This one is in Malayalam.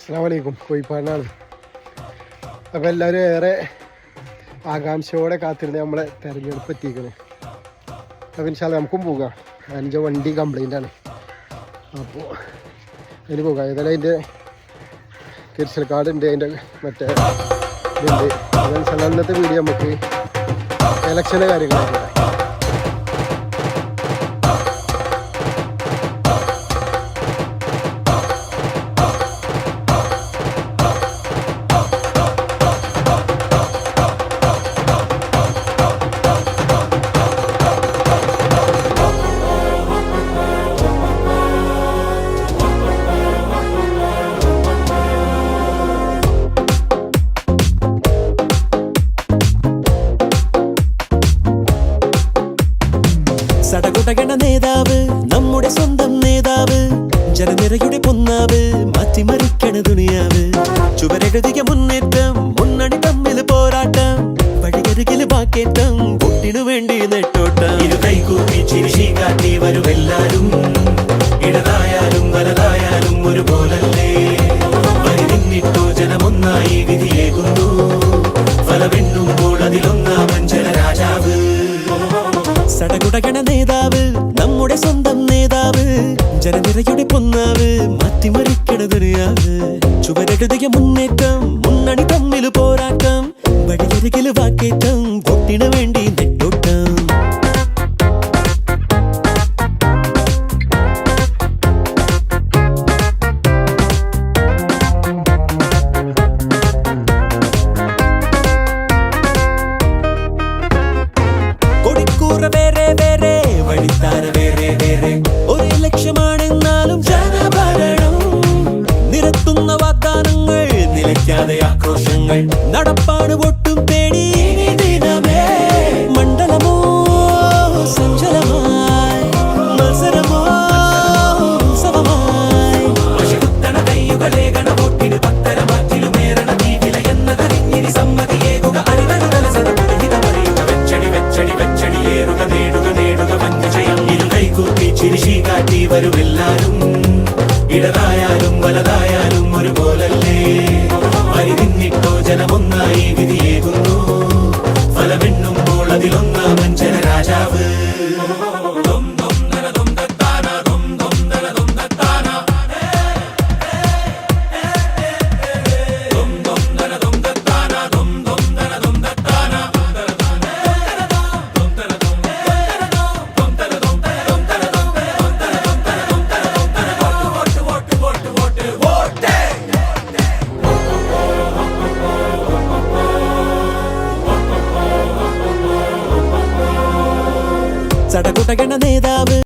അസ്സാം വലൈക്കും കോഴിപ്പാടിനാണ് അപ്പോൾ എല്ലാവരും ഏറെ ആകാംക്ഷയോടെ കാത്തിരുന്ന് നമ്മളെ തിരഞ്ഞെടുപ്പ് എത്തിക്കണേ അപ്പോൾ ഇൻഷാൽ നമുക്കും പോകാം. അതിന്റെ വണ്ടി കംപ്ലൈന്റ് ആണ്. അപ്പോൾ അതിന് പോകാം. ഏതായാലും അതിന്റെ തിരിച്ചൽ കാർഡുണ്ട് അതിന്റെ മറ്റേ ഇതുണ്ട് അതനുസരിച്ച് അന്നത്തെ വീഡിയോ നമുക്ക് ഇലക്ഷന്റെ കാര്യങ്ങളൊക്കെ സടകുടകണ നേതാവ് നമ്മുടെ സ്വന്തം നേതാവ് ജനനിരയുടെ പൊന്നാവ് മാറ്റിമറിക്കണ ദുനിയാവ് ചുവരെഴുതിയ മുന്നേറ്റം മുന്നണി തമ്മിൽ പോരാട്ടം വഴിയരികിൽ ബാക്കേറ്റം കുട്ടിനു വേണ്ടി നെട്ടോട്ടം. ഇരു കൈകൂപ്പി ചിരിശി കാട്ടി വരുമെല്ലാരും ഇടതായാലും വലതായാലും ഒരുപോലല്ലേ? വരി നിന്നിട്ടു ജനമൊന്നായി വിധിയേകുന്നു. ഫലമെണ്ണുമ്പോൾ അതിലൊന്നാമൻ ജനരാജാവ് സടകുടകണ സ്വന്തം നേതാവ് ജനനിരയുടെ പൊന്നാവ് മാറ്റിമറിക്കണ ദുനിയാവ് ചുവരെഴുതിയ മുന്നേറ്റം മുന്നണി തമ്മിൽ പോരാട്ടം വഴിയരികിൽ വാക്കേറ്റം വോട്ടിനു വേണ്ടി നെട്ടോട്ടം. കൊടിക്കൂറ വേറെ വേറെ വഴിത്താര വേറെ വേറെ നിലയ്ക്കാതെ ആക്രോശങ്ങൾ നടപ്പാണ് ഒട്ടും പേടി ും. ദിനമേ മണ്ഡലമോ സഞ്ചലമായി മത്സരമോ ഉത്സവമായി. പത്തര മാറ്റിലുമേറണ സമ്മതിയേകുക വെച്ചടി വെച്ചടി വെച്ചടിയേറുക നേടുക നേടുക വന്യജയം ഇരു കൈകൂപ്പി ചിരിശി കാട്ടി വരുമെല്ലാരും. ഇടതായാലും വലതായാലും നിന്നിട്ടോ ജനമൊന്നായി വിധിയേകുന്നു. ഫലമെണ്ണുമ്പോൾ അതിലൊന്നാമൻ ജനരാജാവ്. ചടകുടകണ നേതാവ്.